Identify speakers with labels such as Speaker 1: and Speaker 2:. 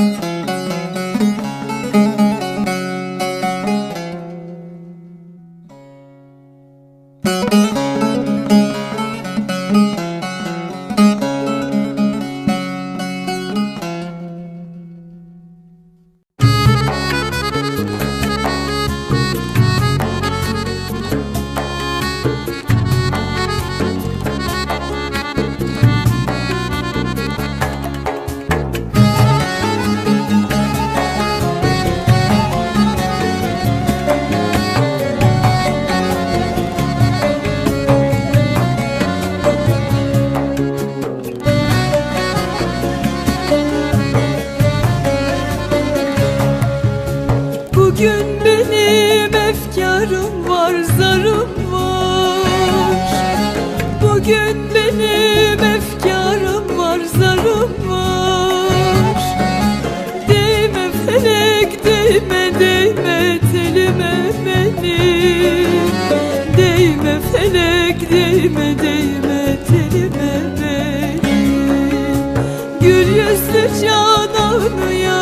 Speaker 1: Thank you. Bugün benim efkarım var, zarım var. Bugün benim efkarım var, zarım var. Değme felek, değme, değme telime benim Değme felek, değme, değme telime benim Gül yüzlü cananı ya